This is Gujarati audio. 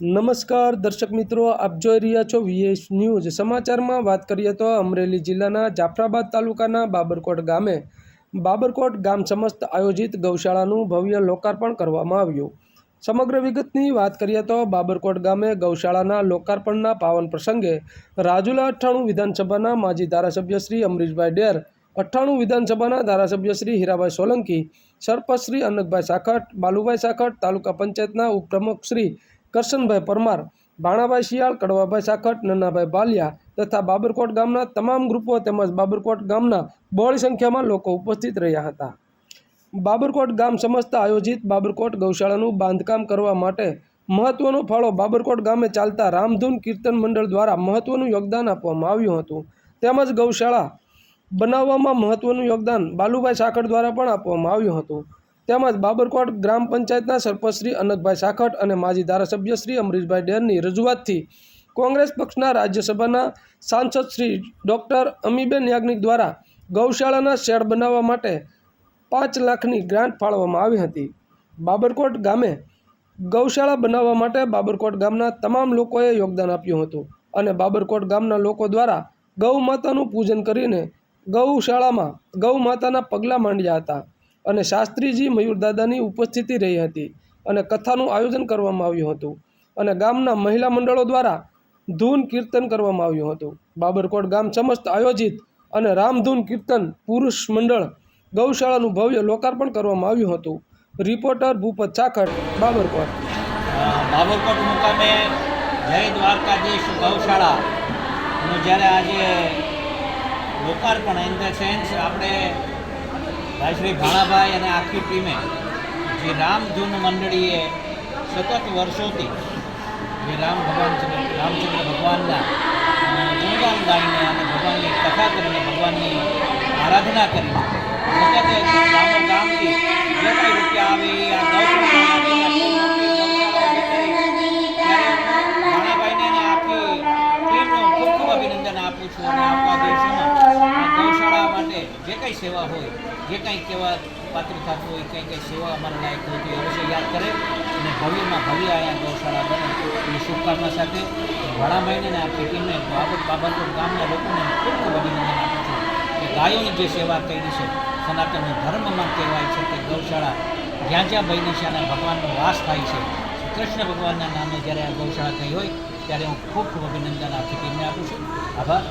નમસ્કાર, દર્શક મિત્રો, આપ જોઈ રહ્યા છો વીએસ ન્યૂઝ સમાચારમાં વાત કરીએ તો અમરેલી જિલ્લાના જાફરાબાદ તાલુકાના બાબરકોટ ગામે બાબરકોટ ગામ સમસ્ત આયોજિત ગૌશાળાનું ભવ્ય લોકાર્પણ કરવામાં આવ્યું. સમગ્ર વિગતની વાત કરીએ તો બાબરકોટ ગામે ગૌશાળાના લોકાર્પણના પાવન પ્રસંગે રાજુલા અઠ્ઠાણું વિધાનસભાના માજી ધારાસભ્ય શ્રી અમરીશભાઈ ડેર, અઠ્ઠાણું વિધાનસભાના ધારાસભ્ય શ્રી હીરાભાઈ સોલંકી, સરપંચ શ્રી અનકભાઈ સાખટ, બાલુભાઈ સાખટ, તાલુકા પંચાયતના ઉપપ્રમુખ શ્રી કરશનભાઈ પરમાર ભાણાભાઈ શિયાળ, કડવાભાઈ સાખટ, નન્નાભાઈ બાલિયા તથા બાબરકોટ ગામના તમામ ગ્રુપો તેમજ બાબરકોટ ગામના બહોળી સંખ્યામાં લોકો ઉપસ્થિત રહ્યા હતા. બાબરકોટ ગામ સમસ્ત આયોજિત બાબરકોટ ગૌશાળાનું બાંધકામ કરવા માટે મહત્વનો ફાળો બાબરકોટ ગામે ચાલતા રામધૂન કીર્તન મંડળ દ્વારા મહત્વનું યોગદાન આપવામાં આવ્યું હતું. તેમજ ગૌશાળા બનાવવામાં મહત્વનું યોગદાન બાલુભાઈ સાખટ દ્વારા પણ આપવામાં આવ્યું હતું. તેમજ બાબરકોટ ગ્રામ પંચાયતના સરપંચ શ્રી અનકભાઈ સાખટ અને માજી ધારાસભ્ય શ્રી અમરીશભાઈ ડેરની રજૂઆતથી કોંગ્રેસ પક્ષના રાજ્યસભાના સાંસદ શ્રી ડૉક્ટર અમીબેન યાજ્ઞિક દ્વારા ગૌશાળાના શેડ બનાવવા માટે પાંચ લાખની ગ્રાન્ટ ફાળવવામાં આવી હતી. બાબરકોટ ગામે ગૌશાળા બનાવવા માટે બાબરકોટ ગામના તમામ લોકોએ યોગદાન આપ્યું હતું અને બાબરકોટ ગામના લોકો દ્વારા ગૌ માતાનું પૂજન કરીને ગૌશાળામાં ગૌ માતાના પગલાં માંડ્યા હતા. અને શાસ્ત્રીજી મયુરદાદાની ઉપસ્થિતિ રહી હતી અને કથાનું આયોજન કરવામાં આવ્યું હતું અને ગામના મહિલા મંડળો દ્વારા ધૂન કીર્તન કરવામાં આવ્યું હતું. બાબરકોટ ગામ સમસ્ત આયોજિત અને રામધૂન કીર્તન પુરુષ મંડળ ગૌશાળાનું ભવ્ય લોકાર્પણ કરવામાં આવ્યું હતું. રિપોર્ટર ભૂપત ચાખટ બાબરકોટ. બાબરકોટ મુકામે જય દ્વારકાધીશ ગૌશાળાનું જ્યારે આજે લોકાર્પણ આપણે ભાઈ શ્રી ભાણાભાઈ અને આખી ટીમે જે રામધૂન મંડળીએ સતત વર્ષોથી જે રામ ભગવાન રામચંદ્ર ભગવાનના ગુણગાન ગાઈને અને ભગવાનની કથા કરીને ભગવાનની આરાધના કરીને સતત ગામો ગામથી કંઈ સેવા હોય, જે કંઈ કહેવા પાત્ર થતું હોય, કંઈ કંઈ સેવા અમારા લાયક હોય એ અવશ્ય યાદ કરે અને ભવ્યમાં ભવ્ય અહીંયા ગૌશાળા બને. એની શુભકામના સાથે ભાણાભાઈને મહિને આ ટીમને બાબત બાબરકોટ ગામના લોકોને ખૂબ ખૂબ અભિનંદન આપું છું કે ગાયોની જે સેવા કરી છે, સનાતન ધર્મમાં કહેવાય છે કે ગૌશાળા, જ્યાં જ્યાં બની છે ભગવાનનો વાસ થાય છે કૃષ્ણ ભગવાનના નામે જ્યારે આ ગૌશાળા થઈ હોય, ત્યારે હું ખૂબ ખૂબ અભિનંદન આ ટીમને આપું છું. આભાર.